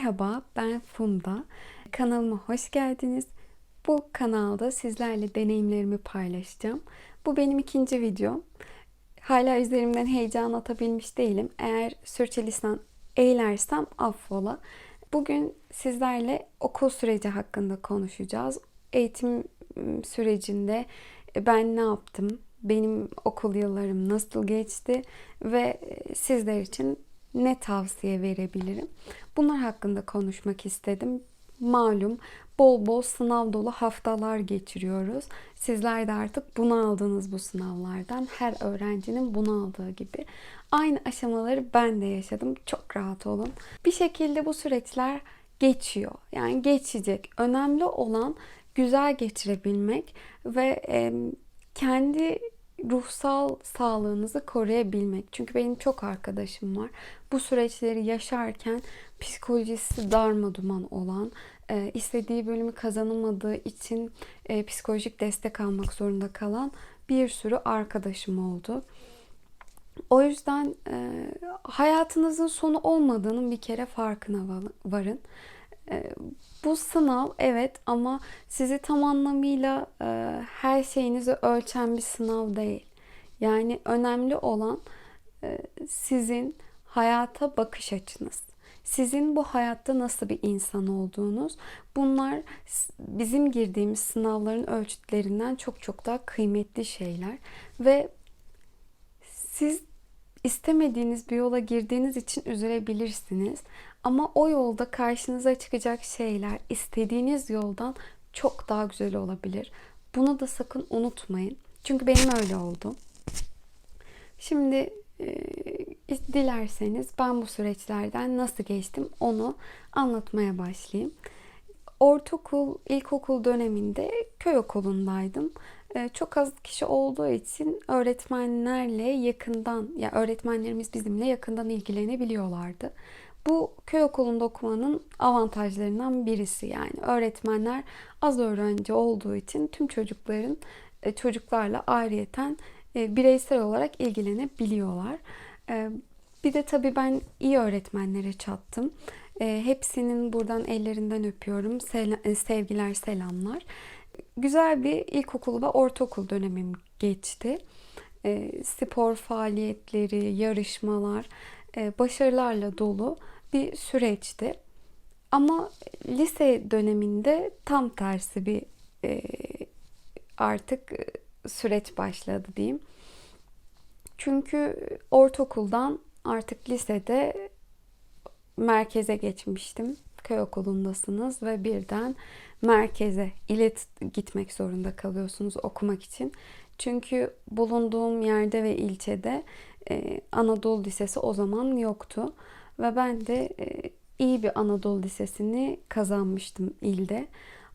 Merhaba, ben Funda. Kanalıma hoş geldiniz. Bu kanalda sizlerle deneyimlerimi paylaşacağım. Bu benim ikinci videom. Hala üzerimden heyecan atabilmiş değilim. Eğer sürçülisan eylersem affola. Bugün sizlerle okul süreci hakkında konuşacağız. Eğitim sürecinde ben ne yaptım? Benim okul yıllarım nasıl geçti? Ve sizler için ne tavsiye verebilirim? Bunlar hakkında konuşmak istedim. Malum bol bol sınav dolu haftalar geçiriyoruz. Sizler de artık bunu aldınız bu sınavlardan. Her öğrencinin bunu aldığı gibi. Aynı aşamaları ben de yaşadım. Çok rahat olun. Bir şekilde bu süreçler geçiyor. Yani geçecek. Önemli olan güzel geçirebilmek ve kendi ruhsal sağlığınızı koruyabilmek. Çünkü benim çok arkadaşım var. Bu süreçleri yaşarken psikolojisi darma duman olan, e, istediği bölümü kazanamadığı için e, psikolojik destek almak zorunda kalan bir sürü arkadaşım oldu. O yüzden e, hayatınızın sonu olmadığının bir kere farkına varın. Bu sınav evet ama sizi tam anlamıyla her şeyinizi ölçen bir sınav değil. Yani önemli olan sizin hayata bakış açınız. Sizin bu hayatta nasıl bir insan olduğunuz. Bunlar bizim girdiğimiz sınavların ölçütlerinden çok çok daha kıymetli şeyler. Ve siz istemediğiniz bir yola girdiğiniz için üzülebilirsiniz. Ama o yolda karşınıza çıkacak şeyler istediğiniz yoldan çok daha güzel olabilir. Bunu da sakın unutmayın. Çünkü benim öyle oldu. Şimdi e, dilerseniz ben bu süreçlerden nasıl geçtim onu anlatmaya başlayayım. Ortaokul, ilkokul döneminde köy okulundaydım. E, çok az kişi olduğu için öğretmenlerle yakından, ya öğretmenlerimiz bizimle yakından ilgilenebiliyorlardı. Bu köy okulunda okumanın avantajlarından birisi yani öğretmenler az öğrenci olduğu için tüm çocukların e, çocuklarla ayrıyeten e, bireysel olarak ilgilenebiliyorlar. E, bir de tabii ben iyi öğretmenlere çattım. Hepsinin buradan ellerinden öpüyorum. Sevgiler, selamlar. Güzel bir ilkokul ve ortaokul dönemim geçti. Spor faaliyetleri, yarışmalar, başarılarla dolu bir süreçti. Ama lise döneminde tam tersi bir artık süreç başladı diyeyim. Çünkü ortaokuldan artık lisede merkeze geçmiştim. Köy okulundasınız ve birden merkeze ilet gitmek zorunda kalıyorsunuz okumak için. Çünkü bulunduğum yerde ve ilçede e, Anadolu Lisesi o zaman yoktu. Ve ben de e, iyi bir Anadolu Lisesi'ni kazanmıştım ilde.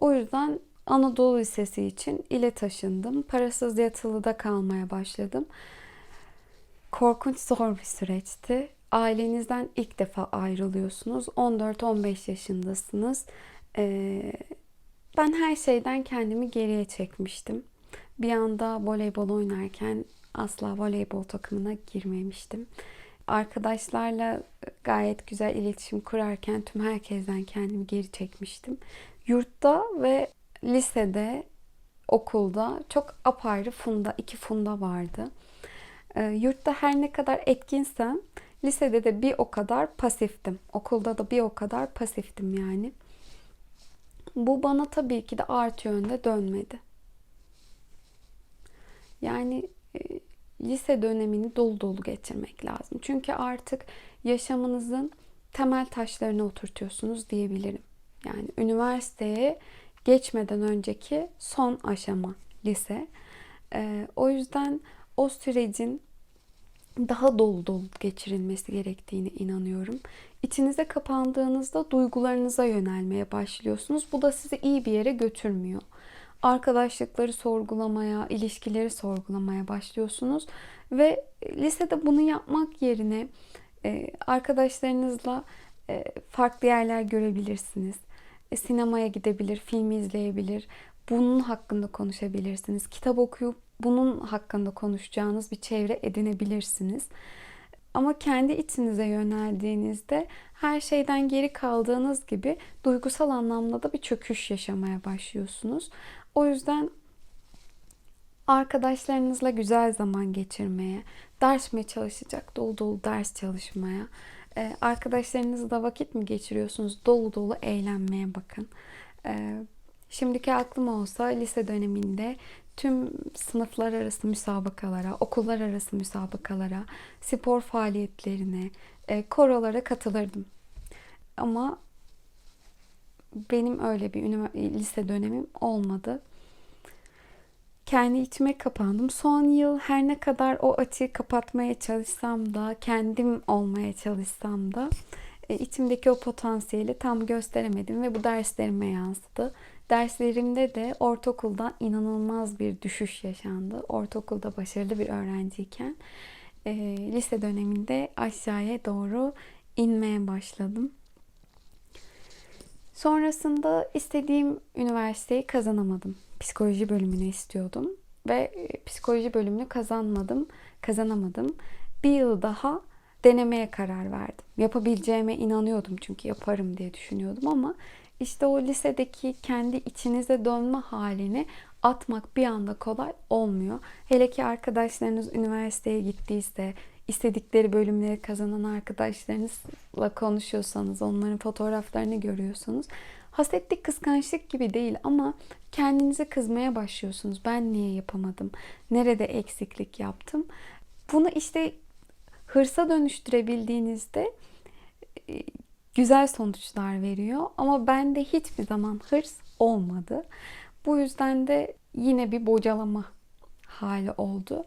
O yüzden Anadolu Lisesi için ile taşındım. Parasız yatılıda kalmaya başladım. Korkunç zor bir süreçti. Ailenizden ilk defa ayrılıyorsunuz. 14-15 yaşındasınız. Ee, ben her şeyden kendimi geriye çekmiştim. Bir anda voleybol oynarken asla voleybol takımına girmemiştim. Arkadaşlarla gayet güzel iletişim kurarken tüm herkesten kendimi geri çekmiştim. Yurtta ve lisede, okulda çok apayrı funda, iki funda vardı. E, yurtta her ne kadar etkinsem lisede de bir o kadar pasiftim. Okulda da bir o kadar pasiftim yani. Bu bana tabii ki de artı yönde dönmedi. Yani e, lise dönemini dolu dolu geçirmek lazım. Çünkü artık yaşamınızın temel taşlarını oturtuyorsunuz diyebilirim. Yani üniversiteye geçmeden önceki son aşama lise. E, o yüzden o sürecin daha dolu dolu geçirilmesi gerektiğini inanıyorum. İçinize kapandığınızda duygularınıza yönelmeye başlıyorsunuz. Bu da sizi iyi bir yere götürmüyor. Arkadaşlıkları sorgulamaya, ilişkileri sorgulamaya başlıyorsunuz ve lisede bunu yapmak yerine e, arkadaşlarınızla e, farklı yerler görebilirsiniz. E, sinemaya gidebilir, film izleyebilir. Bunun hakkında konuşabilirsiniz. Kitap okuyup bunun hakkında konuşacağınız bir çevre edinebilirsiniz. Ama kendi içinize yöneldiğinizde her şeyden geri kaldığınız gibi duygusal anlamda da bir çöküş yaşamaya başlıyorsunuz. O yüzden arkadaşlarınızla güzel zaman geçirmeye, ders mi çalışacak, dolu dolu ders çalışmaya, e, arkadaşlarınızla vakit mi geçiriyorsunuz, dolu dolu eğlenmeye bakın. E, şimdiki aklım olsa lise döneminde tüm sınıflar arası müsabakalara, okullar arası müsabakalara, spor faaliyetlerine, e, korolara katılırdım. Ama benim öyle bir lise dönemim olmadı. Kendi içime kapandım. Son yıl her ne kadar o açığı kapatmaya çalışsam da, kendim olmaya çalışsam da e, içimdeki o potansiyeli tam gösteremedim ve bu derslerime yansıdı. Derslerimde de ortaokulda inanılmaz bir düşüş yaşandı. Ortaokulda başarılı bir öğrenciyken e, lise döneminde aşağıya doğru inmeye başladım. Sonrasında istediğim üniversiteyi kazanamadım. Psikoloji bölümünü istiyordum ve e, psikoloji bölümünü kazanmadım, kazanamadım. Bir yıl daha denemeye karar verdim. Yapabileceğime inanıyordum çünkü yaparım diye düşünüyordum ama işte o lisedeki kendi içinize dönme halini atmak bir anda kolay olmuyor. Hele ki arkadaşlarınız üniversiteye gittiyse, istedikleri bölümleri kazanan arkadaşlarınızla konuşuyorsanız, onların fotoğraflarını görüyorsanız hasetlik, kıskançlık gibi değil ama kendinize kızmaya başlıyorsunuz. Ben niye yapamadım? Nerede eksiklik yaptım? Bunu işte hırsa dönüştürebildiğinizde e, güzel sonuçlar veriyor. Ama bende hiçbir zaman hırs olmadı. Bu yüzden de yine bir bocalama hali oldu.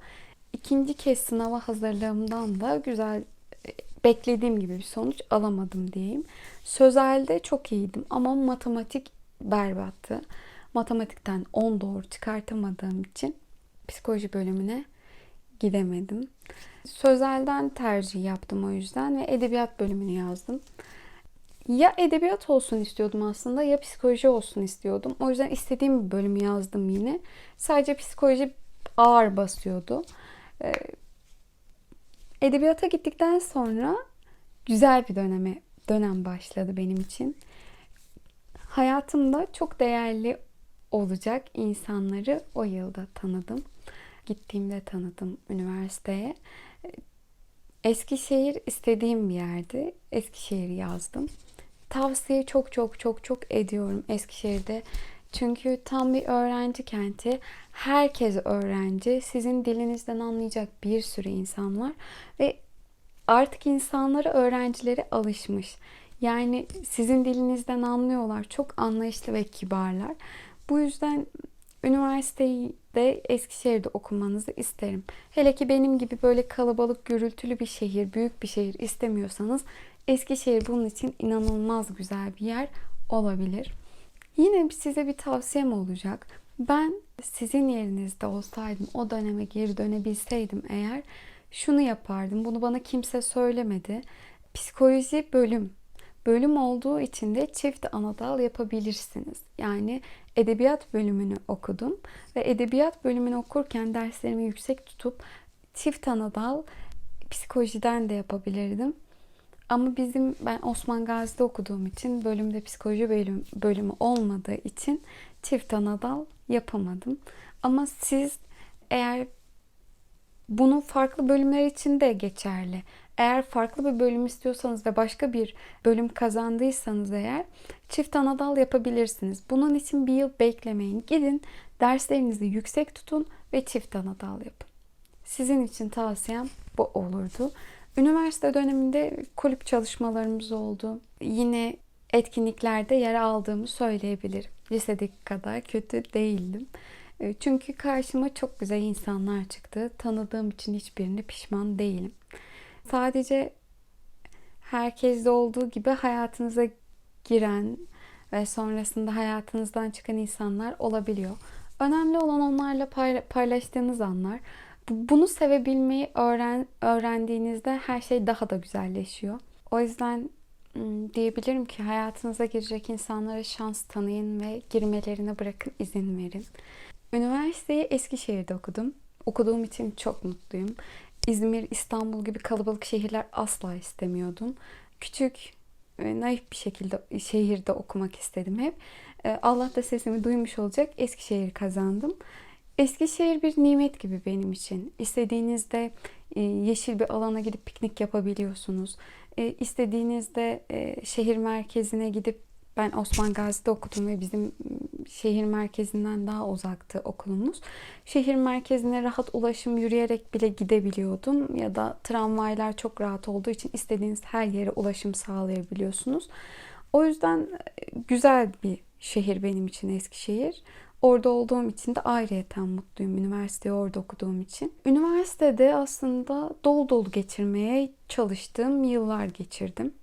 İkinci kez sınava hazırlığımdan da güzel e, beklediğim gibi bir sonuç alamadım diyeyim. Sözelde çok iyiydim ama matematik berbattı. Matematikten 10 doğru çıkartamadığım için psikoloji bölümüne gidemedim. Sözelden tercih yaptım o yüzden ve edebiyat bölümünü yazdım. Ya edebiyat olsun istiyordum aslında ya psikoloji olsun istiyordum. O yüzden istediğim bir bölümü yazdım yine. Sadece psikoloji ağır basıyordu. Ee, edebiyata gittikten sonra güzel bir döneme dönem başladı benim için. Hayatımda çok değerli olacak insanları o yılda tanıdım. Gittiğimde tanıdım üniversiteye. Eskişehir istediğim bir yerdi. Eskişehir yazdım. Tavsiye çok çok çok çok ediyorum Eskişehir'de. Çünkü tam bir öğrenci kenti. Herkes öğrenci. Sizin dilinizden anlayacak bir sürü insan var. Ve artık insanları öğrencileri alışmış. Yani sizin dilinizden anlıyorlar. Çok anlayışlı ve kibarlar. Bu yüzden üniversiteyi de Eskişehir'de okumanızı isterim. Hele ki benim gibi böyle kalabalık, gürültülü bir şehir, büyük bir şehir istemiyorsanız Eskişehir bunun için inanılmaz güzel bir yer olabilir. Yine size bir tavsiyem olacak. Ben sizin yerinizde olsaydım, o döneme geri dönebilseydim eğer şunu yapardım. Bunu bana kimse söylemedi. Psikoloji bölüm bölüm olduğu için de çift anadal yapabilirsiniz. Yani edebiyat bölümünü okudum ve edebiyat bölümünü okurken derslerimi yüksek tutup çift anadal psikolojiden de yapabilirdim. Ama bizim ben Osman Gazi'de okuduğum için bölümde psikoloji bölüm, bölümü olmadığı için çift anadal yapamadım. Ama siz eğer bunu farklı bölümler için de geçerli. Eğer farklı bir bölüm istiyorsanız ve başka bir bölüm kazandıysanız eğer çift anadal yapabilirsiniz. Bunun için bir yıl beklemeyin. Gidin derslerinizi yüksek tutun ve çift anadal yapın. Sizin için tavsiyem bu olurdu. Üniversite döneminde kulüp çalışmalarımız oldu. Yine etkinliklerde yer aldığımı söyleyebilirim. Lisedeki kadar kötü değildim. E, çünkü karşıma çok güzel insanlar çıktı. Tanıdığım için hiçbirini pişman değilim. Sadece herkeste olduğu gibi hayatınıza giren ve sonrasında hayatınızdan çıkan insanlar olabiliyor. Önemli olan onlarla paylaştığınız anlar. Bunu sevebilmeyi öğren, öğrendiğinizde her şey daha da güzelleşiyor. O yüzden diyebilirim ki hayatınıza girecek insanlara şans tanıyın ve girmelerine bırakın izin verin. Üniversiteyi Eskişehir'de okudum. Okuduğum için çok mutluyum. İzmir, İstanbul gibi kalabalık şehirler asla istemiyordum. Küçük, e, naif bir şekilde şehirde okumak istedim hep. E, Allah da sesimi duymuş olacak. Eskişehir kazandım. Eskişehir bir nimet gibi benim için. İstediğinizde e, yeşil bir alana gidip piknik yapabiliyorsunuz. E, İstediğinizde e, şehir merkezine gidip ben Osman Gazi'de okudum ve bizim şehir merkezinden daha uzaktı okulumuz. Şehir merkezine rahat ulaşım yürüyerek bile gidebiliyordum ya da tramvaylar çok rahat olduğu için istediğiniz her yere ulaşım sağlayabiliyorsunuz. O yüzden güzel bir şehir benim için Eskişehir. Orada olduğum için de ayrıyeten mutluyum. Üniversiteyi orada okuduğum için. Üniversitede aslında dolu dolu geçirmeye çalıştığım yıllar geçirdim.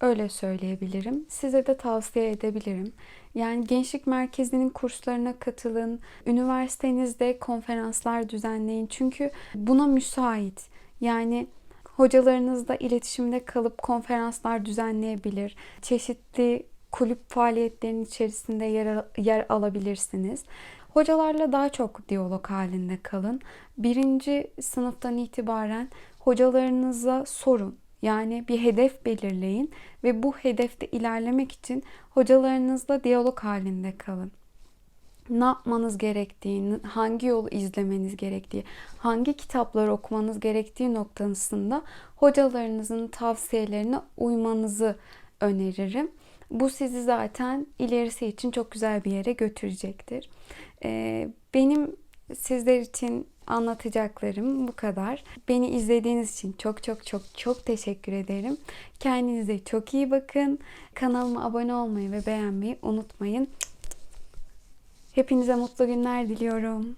Öyle söyleyebilirim. Size de tavsiye edebilirim. Yani gençlik merkezinin kurslarına katılın. Üniversitenizde konferanslar düzenleyin. Çünkü buna müsait. Yani hocalarınızla iletişimde kalıp konferanslar düzenleyebilir. Çeşitli kulüp faaliyetlerinin içerisinde yer, yer alabilirsiniz. Hocalarla daha çok diyalog halinde kalın. Birinci sınıftan itibaren hocalarınıza sorun. Yani bir hedef belirleyin ve bu hedefte ilerlemek için hocalarınızla diyalog halinde kalın. Ne yapmanız gerektiğini, hangi yolu izlemeniz gerektiği, hangi kitapları okumanız gerektiği noktasında hocalarınızın tavsiyelerine uymanızı öneririm. Bu sizi zaten ilerisi için çok güzel bir yere götürecektir. Ee, benim sizler için anlatacaklarım bu kadar. Beni izlediğiniz için çok çok çok çok teşekkür ederim. Kendinize çok iyi bakın. Kanalıma abone olmayı ve beğenmeyi unutmayın. Hepinize mutlu günler diliyorum.